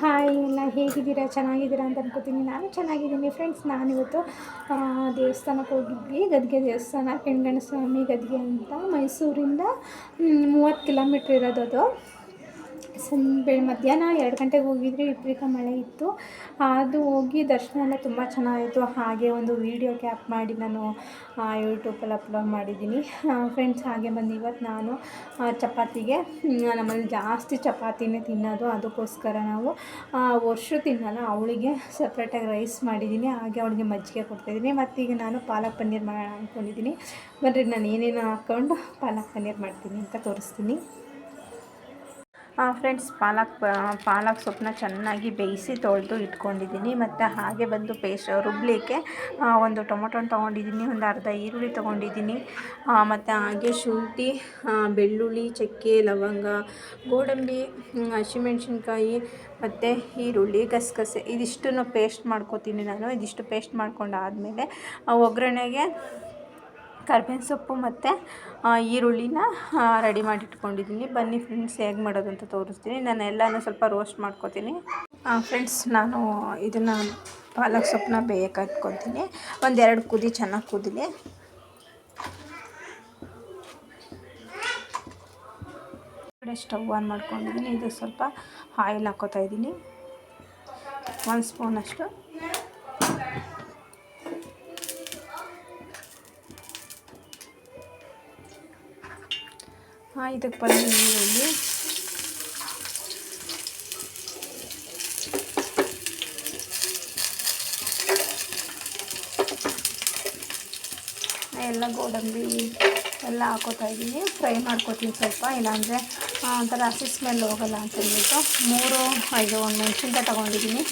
Hi, ಎಲ್ಲ ಹೇಗಿದ್ದೀರಾ? ಚೆನ್ನಾಗಿದ್ದೀರಾ ಅಂತ ಅನ್ಕೋತೀನಿ. ನಾನು ಚೆನ್ನಾಗಿದ್ದೀನಿ ಫ್ರೆಂಡ್ಸ್. ನಾನಿವತ್ತು ದೇವಸ್ಥಾನಕ್ಕೆ ಹೋಗಿದ್ವಿ. ಗದ್ಗೆ ದೇವಸ್ಥಾನ, ಕೆಂಗಣ್ಣ ಸ್ವಾಮಿ ಗದ್ಗೆ ಅಂತ ಮೈಸೂರಿಂದ ಮೂವತ್ತು ಕಿಲೋಮೀಟ್ರ್ ಇರೋದು ಅದು. ಸಂಜೆ ಮಧ್ಯಾಹ್ನ ಎರಡು ಗಂಟೆಗೆ ಹೋಗಿದ್ರಿ ವಿಪರೀತ ಮಳೆ ಇತ್ತು. ಅದು ಹೋಗಿ ದರ್ಶನ ಎಲ್ಲ ತುಂಬ ಚೆನ್ನಾಗಿತ್ತು. ಹಾಗೆ ಒಂದು ವೀಡಿಯೋ ಕ್ಯಾಪ್ ಮಾಡಿ ನಾನು ಯೂಟ್ಯೂಬಲ್ಲಿ ಅಪ್ಲೋಡ್ ಮಾಡಿದ್ದೀನಿ. ಫ್ರೆಂಡ್ಸ್ ಹಾಗೆ ಬಂದು ಇವತ್ತು ನಾನು ಚಪಾತಿಗೆ ನಮ್ಮಲ್ಲಿ ಜಾಸ್ತಿ ಚಪಾತಿನೇ ತಿನ್ನೋದು. ಅದಕ್ಕೋಸ್ಕರ ನಾವು ವರ್ಷ ತಿನ್ನಲ್ಲ, ಅವಳಿಗೆ ಸಪ್ರೇಟಾಗಿ ರೈಸ್ ಮಾಡಿದ್ದೀನಿ. ಹಾಗೆ ಅವಳಿಗೆ ಮಜ್ಜಿಗೆ ಕೊಡ್ತಾಯಿದ್ದೀನಿ ಮತ್ತು ಈಗ ನಾನು ಪಾಲಕ್ ಪನ್ನೀರ್ ಮಾಡೋಣ ಅಂದ್ಕೊಂಡಿದ್ದೀನಿ ಬನ್ರಿ ನಾನು ಏನೇನು ಹಾಕ್ಕೊಂಡು ಪಾಲಕ್ ಪನ್ನೀರ್ ಮಾಡ್ತೀನಿ ಅಂತ ತೋರಿಸ್ತೀನಿ. ಫ್ರೆಂಡ್ಸ್ ಪಾಲಕ್ ಪಾಲಕ್ ಸೊಪ್ಪನ್ನ ಚೆನ್ನಾಗಿ ಬೇಯಿಸಿ ತೊಳೆದು ಇಟ್ಕೊಂಡಿದ್ದೀನಿ. ಮತ್ತು ಹಾಗೆ ಬಂದು ಪೇಸ್ಟ್, ರುಬ್ಲಿಕ್ಕೆ ಒಂದು ಟೊಮೊಟೊನ ತೊಗೊಂಡಿದ್ದೀನಿ. ಒಂದು ಅರ್ಧ ಈರುಳ್ಳಿ ತೊಗೊಂಡಿದ್ದೀನಿ. ಮತ್ತು ಹಾಗೆ ಶುಂಠಿ ಬೆಳ್ಳುಳ್ಳಿ, ಚಕ್ಕೆ, ಲವಂಗ, ಗೋಡಂಬಿ ಹಸಿಮೆಣ್ಸಿನ್ಕಾಯಿ, ಮತ್ತು ಈರುಳ್ಳಿ, ಗಸಗಸೆ. ಇದಿಷ್ಟನ್ನು ಪೇಸ್ಟ್ ಮಾಡ್ಕೊತೀನಿ ನಾನು. ಇದಿಷ್ಟು ಪೇಸ್ಟ್ ಮಾಡ್ಕೊಂಡಾದಮೇಲೆ ಒಗ್ಗರಣೆಗೆ ಕರ್ಬೇವಿನ ಸೊಪ್ಪು ಮತ್ತು ಈರುಳ್ಳಿನ ರೆಡಿ ಮಾಡಿ ಇಟ್ಕೊಂಡಿದ್ದೀನಿ ಬನ್ನಿ ಫ್ರೆಂಡ್ಸ್ ಹೇಗೆ ಮಾಡೋದು ಅಂತ ತೋರಿಸ್ತೀನಿ. ನಾನು ಎಲ್ಲನೂ ಸ್ವಲ್ಪ ರೋಸ್ಟ್ ಮಾಡ್ಕೊತೀನಿ. ಫ್ರೆಂಡ್ಸ್ ನಾನು ಇದನ್ನು ಪಾಲಕ್ ಸೊಪ್ಪನ್ನ ಬೇಯಕ್ಕೆ ಇಟ್ಕೊತೀನಿ ಒಂದೆರಡು ಕುದಿ ಚೆನ್ನಾಗಿ ಕುದಿಲಿ. ಸ್ಟವ್ ಆನ್ ಮಾಡ್ಕೊಂಡಿದ್ದೀನಿ ಇದು ಸ್ವಲ್ಪ ಆಯಿಲ್ ಹಾಕೋತಾ ಇದ್ದೀನಿ ಒಂದು ಸ್ಪೂನಷ್ಟು ಇದಕ್ಕೆ ಬಂದು ನೀರಲ್ಲಿ ಎಲ್ಲ ಗೋಡಂಬಿ ಎಲ್ಲ ಹಾಕೋತಾ ಇದ್ದೀನಿ. ಫ್ರೈ ಮಾಡ್ಕೊತೀನಿ ಸ್ವಲ್ಪ, ಇಲ್ಲಾಂದರೆ ಒಂಥರ ಹಸಿ ಸ್ಮೆಲ್ ಹೋಗಲ್ಲ ಅಂತ ಹೇಳ್ಬಿಟ್ಟು ಮೂರು, ಐದು ಒಂದು ಮೆಣಸಿನ್ಕಾಯಿ ತೊಗೊಂಡಿದ್ದೀನಿ.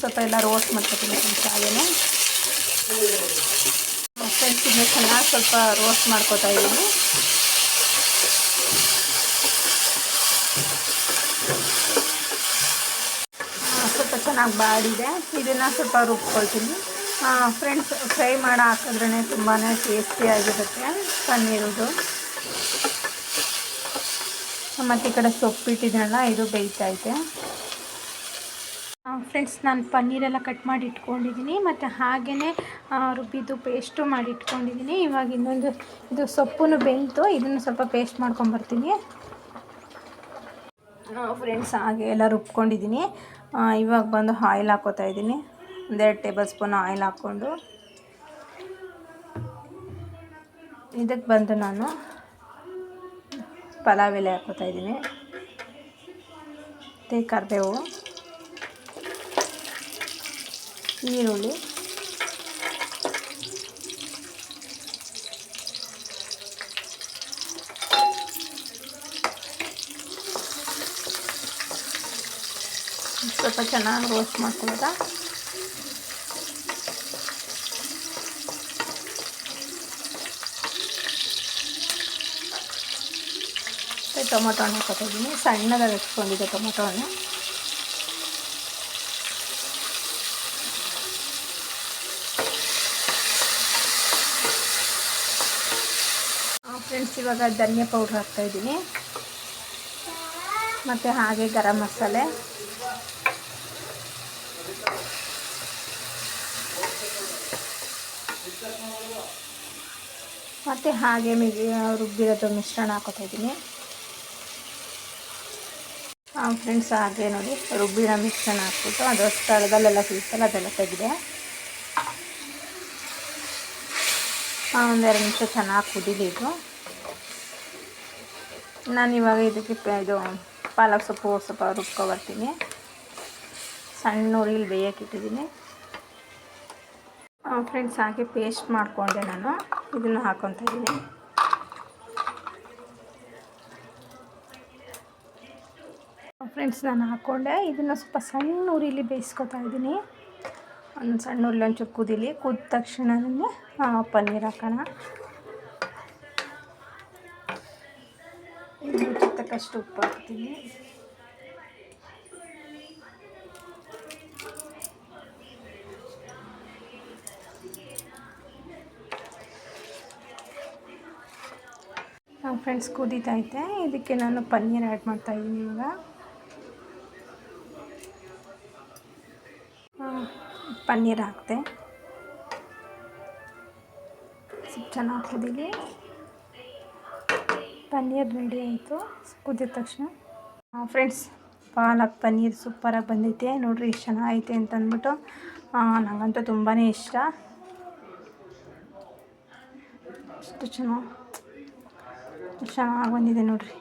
ಸ್ವಲ್ಪ ಎಲ್ಲ ರೋಸ್ಟ್ ಮಾಡ್ಕೊತೀನಿ ಫ್ರೆಂಡ್ಸ್ ಹಾಗೆಯೇ ಫ್ರೆಂಡ್ಸ್ ಇದನ್ನ ಚೆನ್ನಾಗಿ ಸ್ವಲ್ಪ ರೋಸ್ಟ್ ಮಾಡ್ಕೊತಾ ಇದ್ದೀನಿ. ಸ್ವಲ್ಪ ಚೆನ್ನಾಗಿ ಬಾಡಿದೆ. ಇದನ್ನು ಸ್ವಲ್ಪ ರುಬ್ಕೊಳ್ತೀನಿ. ಫ್ರೆಂಡ್ಸ್ ಫ್ರೈ ಮಾಡಿ ಹಾಕಿದ್ರೇ ತುಂಬಾ ಟೇಸ್ಟಿಯಾಗಿರುತ್ತೆ ಪನ್ನೀರುದು. ಮತ್ತು ಈ ಕಡೆ ಸೊಪ್ಪು ಇಟ್ಟಿದ್ದೀನಲ್ಲ ಇದು ಬೇಯ್ತೈತೆ ಫ್ರೆಂಡ್ಸ್ ನಾನು ಪನ್ನೀರೆಲ್ಲ ಕಟ್ ಮಾಡಿ ಇಟ್ಕೊಂಡಿದ್ದೀನಿ. ಮತ್ತು ಹಾಗೆಯೇ ರುಬ್ಬಿದ್ದು ಪೇಸ್ಟು ಮಾಡಿ ಇಟ್ಕೊಂಡಿದ್ದೀನಿ ಇವಾಗ ಇನ್ನೊಂದು ಇದು ಸೊಪ್ಪನ್ನು ಬೆಂತು ಇದನ್ನು ಸ್ವಲ್ಪ ಪೇಸ್ಟ್ ಮಾಡ್ಕೊಂಬರ್ತೀನಿ. ಫ್ರೆಂಡ್ಸ್ ಹಾಗೆ ಎಲ್ಲ ರುಬ್ಕೊಂಡಿದ್ದೀನಿ ಇವಾಗ ಬಂದು ಆಯಿಲ್ ಹಾಕೋತಾ ಇದ್ದೀನಿ ಒಂದೆರಡು ಟೇಬಲ್ ಸ್ಪೂನ್ ಆಯಿಲ್ ಹಾಕ್ಕೊಂಡು. ಇದಕ್ಕೆ ಬಂದು ನಾನು ಪಲಾವ್ ಎಲೆ ಹಾಕೋತಾ ಇದ್ದೀನಿ ಮತ್ತು ಕರಿಬೇವು, ಈರುಳ್ಳಿ. ಸ್ವಲ್ಪ ಚೆನ್ನಾಗಿ ರೋಸ್ಟ್ ಮಾಡ್ಕೊಳ್ಳೋದ? ಟೊಮೊಟೊ ಹಣ್ಣು ಹಾಕೋತಿದ್ದೀನಿ. ಸಣ್ಣದಾಗಿ ಹೆಚ್ಕೊಂಡಿದ್ದೆ ಟೊಮೊಟೊ ಹಣ್ಣು ಫ್ರೆಂಡ್ಸ್ ಇವಾಗ ಧನಿಯಾ ಪೌಡ್ರ್ ಹಾಕ್ತಾಯಿದ್ದೀನಿ ಮತ್ತು ಹಾಗೆ ಗರಂ ಮಸಾಲೆ. ಮತ್ತು ಹಾಗೆ ಮಿಗಿ ರುಬ್ಬಿರೋದು ಮಿಶ್ರಣ ಹಾಕೋತಾ ಇದ್ದೀನಿ. ಫ್ರೆಂಡ್ಸ್ ಹಾಗೆ ನೋಡಿ ರುಬ್ಬಿನ ಮಿಶ್ರಣ ಹಾಕ್ಬಿಟ್ಟು ಅದು ಸ್ಥಳದಲ್ಲೆಲ್ಲ ಸಿಗುತ್ತಲ್ಲ ಅದೆಲ್ಲ ತೆಗೆದೆ. ಒಂದೆರಡು ನಿಮಿಷ ಚೆನ್ನಾಗಿ ಕುದೀಲಿ ಇದು. ನಾನು ಇವಾಗ ಇದಕ್ಕೆ ಇದು ಪಾಲಕ್ ಸೊಪ್ಪು ಸ್ವಲ್ಪ ರುಬ್ಕೊಬರ್ತೀನಿ ಸಣ್ಣ ಉರಿಲಿ ಬೇಯಕ್ಕೆ ಇಟ್ಟಿದ್ದೀನಿ. ಫ್ರೆಂಡ್ಸ್ ಹಾಗೆ ಪೇಸ್ಟ್ ಮಾಡಿಕೊಂಡೆ ನಾನು. ಇದನ್ನು ಹಾಕೊತ ಇದ್ದೀನಿ. ಫ್ರೆಂಡ್ಸ್ ನಾನು ಹಾಕ್ಕೊಂಡೆ ಇದನ್ನು ಸ್ವಲ್ಪ ಸಣ್ಣ ಉರಿಲಿ ಬೇಯಿಸ್ಕೊತಾ ಇದ್ದೀನಿ. ಒಂದು ಸಣ್ಣ ಉರಿಲಿ ಒಂಚೂರು ಕುದೀಲಿ ಕುದ ನನಗೆ ಪನ್ನೀರ್ ಹಾಕೋಣ. ರುಚಿ ತಕ್ಕಷ್ಟು ಉಪ್ಪು ಹಾಕ್ತೀನಿ. ಫ್ರೆಂಡ್ಸ್ ಕುದೀತೈತೆ. ಇದಕ್ಕೆ ನಾನು ಪನ್ನೀರ್ ಆ್ಯಡ್ ಮಾಡ್ತಾಯಿದ್ದೀನಿ ಇವಾಗ. ಪನ್ನೀರ್ ಹಾಕ್ತೆ. ಸ್ವಲ್ಪ ಚೆನ್ನಾಗಿ ಕುದೀಲಿ ಪನ್ನೀರ್ ರೆಡಿ ಆಯಿತು. ಕುದಿದ ತಕ್ಷಣ. ಫ್ರೆಂಡ್ಸ್, ಪಾಲಕ್ ಪನ್ನೀರ್ ಸೂಪರಾಗಿ ಬಂದೈತೆ. ನೋಡಿರಿ ಎಷ್ಟು ಚೆನ್ನಾಗೈತೆ ಅಂತ ಅಂದ್ಬಿಟ್ಟು. ನನಗಂತೂ ತುಂಬಾ ಇಷ್ಟ. ಎಷ್ಟು ಚೆನ್ನಾಗಿ ಚೆನ್ನಾಗಿ ಬಂದಿದೆ ನೋಡ್ರಿ.